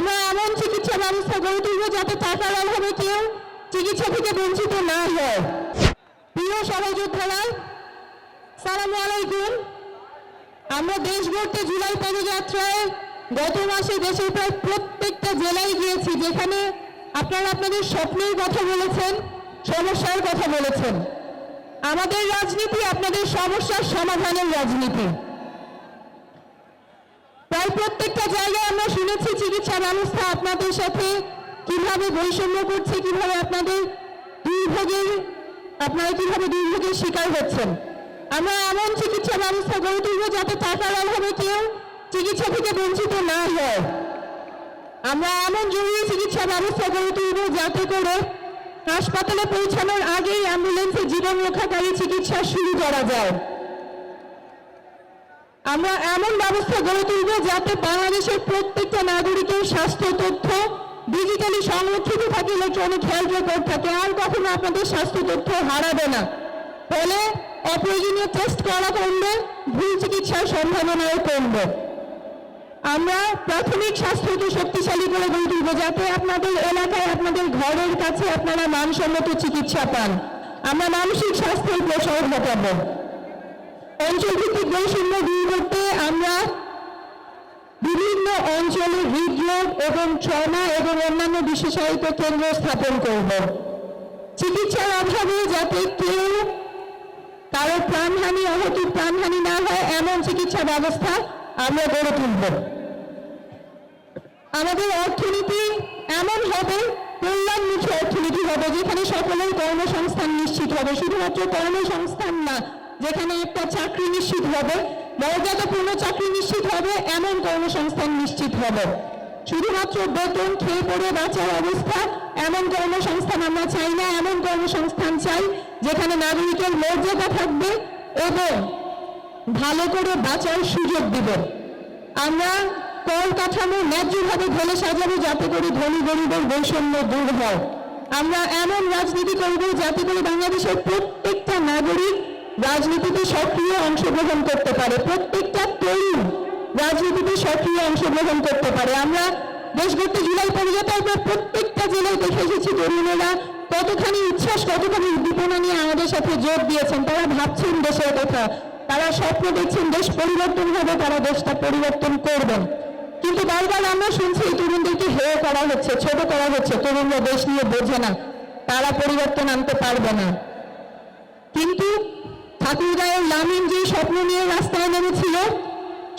আমরা এমন চিকিৎসা ব্যবস্থা গড়ে তুলব যাতে টাকার অভাবে কেউ চিকিৎসা থেকে বঞ্চিত না হয়। প্রিয় সহযোদ্ধারা সালামু আলাইকুম। আমরা দেশ গড়তে জুলাই পদযাত্রায় গত মাসে দেশের প্রায় প্রত্যেকটা জেলায় গিয়েছি যেখানে আপনারা আপনাদের স্বপ্নের কথা বলেছেন, সমস্যার কথা বলেছেন। আমাদের রাজনীতি আপনাদের সমস্যার সমাধানের রাজনীতি। প্রায় প্রত্যেকটা জায়গায় আমরা শুনেছি চিকিৎসা ব্যবস্থা আপনাদের সাথে কীভাবে বৈষম্য করছে, কীভাবে আপনাদের দুর্ভোগের আপনারা কীভাবে দুর্ভোগের শিকার হচ্ছেন। আমরা এমন চিকিৎসা ব্যবস্থা গড়ে তুলব যাতে টাকার অভাবে কেউ চিকিৎসা থেকে বঞ্চিত না হয়। আমরা এমন জরুরি চিকিৎসা ব্যবস্থা গড়ে তুলব যাতে করে হাসপাতালে পৌঁছানোর আগেই অ্যাম্বুলেন্সে জীবন রক্ষাকারী চিকিৎসা শুরু করা যায়। আমরা এমন ব্যবস্থা গড়ে তুলব যাতে বাংলাদেশের প্রত্যেকটা নাগরিকের স্বাস্থ্য তথ্য ডিজিটালি সংরক্ষিত থাকে ইলেকট্রনিক হেলথ রেকর্ড থাকে। আর কখনো আপনাদের স্বাস্থ্য তথ্য হারাবে না। ফলে অপ্রয়োজনীয় টেস্ট করা কমবে, ভুল চিকিৎসার সম্ভাবনাও কমবে। আমরা প্রাথমিক স্বাস্থ্যকে শক্তিশালী করে গড়ে তুলব যাতে আপনাদের এলাকায়, আপনাদের ঘরের কাছে আপনারা মানসম্মত চিকিৎসা পান। আমরা মানসিক স্বাস্থ্যের প্রসার ঘটাবো। অঞ্চলভিত্তিক বৈষম্য দূর করতে আমরা বিভিন্ন অঞ্চলে হৃদরোগ এবং ট্রমা এবং অন্যান্য বিশেষায়িত কেন্দ্র স্থাপন করব। চিকিৎসার অভাবে যাতে কেউ কারও প্রাণহানি অহতি প্রাণহানি না হয়, এমন চিকিৎসা ব্যবস্থা আমরা গড়ে তুলব। আমাদের অর্থনীতি এমন হবে, কল্যাণমুখী অর্থনীতি হবে, যেখানে সকলের কর্মসংস্থান নিশ্চিত হবে। শুধুমাত্র কর্মসংস্থান না যেখানে একটা চাকরি নিশ্চিত হবে, মর্যাদাপূর্ণ চাকরি নিশ্চিত হবে, এমন কর্মসংস্থান নিশ্চিত হবে। শুধুমাত্র বেতন খেয়ে পড়ে বাঁচার অবস্থা, এমন কর্মসংস্থান আমরা চাই না, এমন কর্মসংস্থান চাই যেখানে নাগরিকের মর্যাদা থাকবে এবং ভালো করে বাঁচার সুযোগ দিব। আমরা কল কাঠামো ন্যায্যভাবে ঢেলে সাজাবো যাতে করে ধনী গরিবের বৈষম্য দূর হয়। আমরা এমন রাজনীতি করব যাতে করে বাংলাদেশের প্রত্যেকটা নাগরিক রাজনীতিতে সক্রিয় অংশগ্রহণ করতে পারে। প্রত্যেকটা তরুণ রাজনীতিতে সক্রিয় অংশগ্রহণ করতে পারে। আমরা দেশ গড়তে জুলাই পদযাত্রার পর প্রত্যেকটা জেলায় দেখে এসেছি তরুণেরা কতখানি উচ্ছ্বাস, কতখানি উদ্দীপনা নিয়ে আমাদের সাথে যোগ দিয়েছেন। তারা ভাবছেন দেশের কথা। তারা স্বপ্ন দেখছেন দেশ পরিবর্তন হবে, তারা দেশটা পরিবর্তন করবেন কিন্তু বারবার আমরা শুনছি, এই তরুণদেরকে হেয় করা হচ্ছে, ছোট করা হচ্ছে। তরুণরা দেশ নিয়ে বোঝে না। তারা পরিবর্তন আনতে পারবে না। ঠাকুরগাঁয়ের লামিন যে স্বপ্ন নিয়ে রাস্তায় নেমেছিল,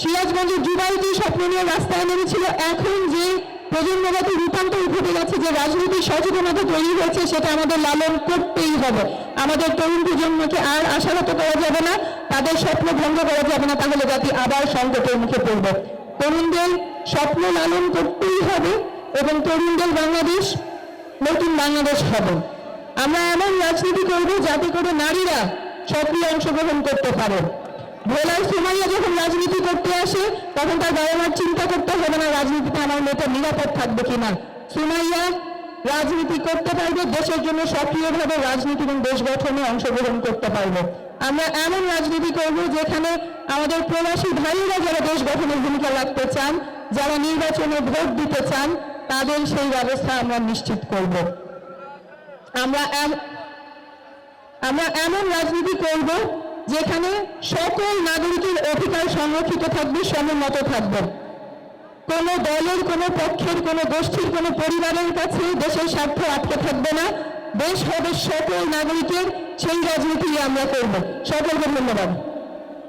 সিরাজগঞ্জের জুবাই যে স্বপ্ন নিয়ে রাস্তায় নেমেছিল, এখন যে প্রজন্মগত রূপান্তর ঘটে গেছে যে রাজনৈতিক সচেতনতা তৈরি হয়েছে, সেটা আমাদের লালন করতেই হবে। আমাদের তরুণ প্রজন্মকে আর আশাহত করা যাবে না, তাদের স্বপ্ন ভঙ্গ করা যাবে না, তাহলে জাতি আবার সংকটের মুখে পড়বে। তরুণদের স্বপ্ন লালন করতেই হবে এবং তরুণদের বাংলাদেশ, নতুন বাংলাদেশ হবে। আমরা এমন রাজনীতি করব যাতে করে নারীরা সক্রিয় অংশগ্রহণ করতে পারে। ভোলার সুমাইয়া যখন রাজনীতি করতে আসে, তখন তার বাবা মার চিন্তা করতে হবে না, রাজনীতিতে আমার মেয়েটা নিরাপদ থাকবে কিনা। সুমাইয়া, রাজনীতি করতে পারবে, দেশের জন্য সক্রিয়ভাবে রাজনীতি এবং দেশ গঠনে অংশগ্রহণ করতে পারবে। আমরা এমন রাজনীতি করব যেখানে আমাদের প্রবাসী ভাইয়েরা যারা দেশ গঠনের ভূমিকা রাখতে চান, যারা নির্বাচনে ভোট দিতে চান, তাদের সেই ব্যবস্থা আমরা নিশ্চিত করব। আমরা আমরা এমন রাজনীতি করব যেখানে সকল নাগরিকের অধিকার সংরক্ষিত থাকবে, সমুন্নত থাকবে। কোনো দলের, কোনো পক্ষের, কোনো গোষ্ঠীর, কোনো পরিবারের কাছে দেশের স্বার্থ আটকে থাকবে না। দেশ হবে সকল নাগরিকের, সেই রাজনীতি আমরা করব। সকলকে ধন্যবাদ।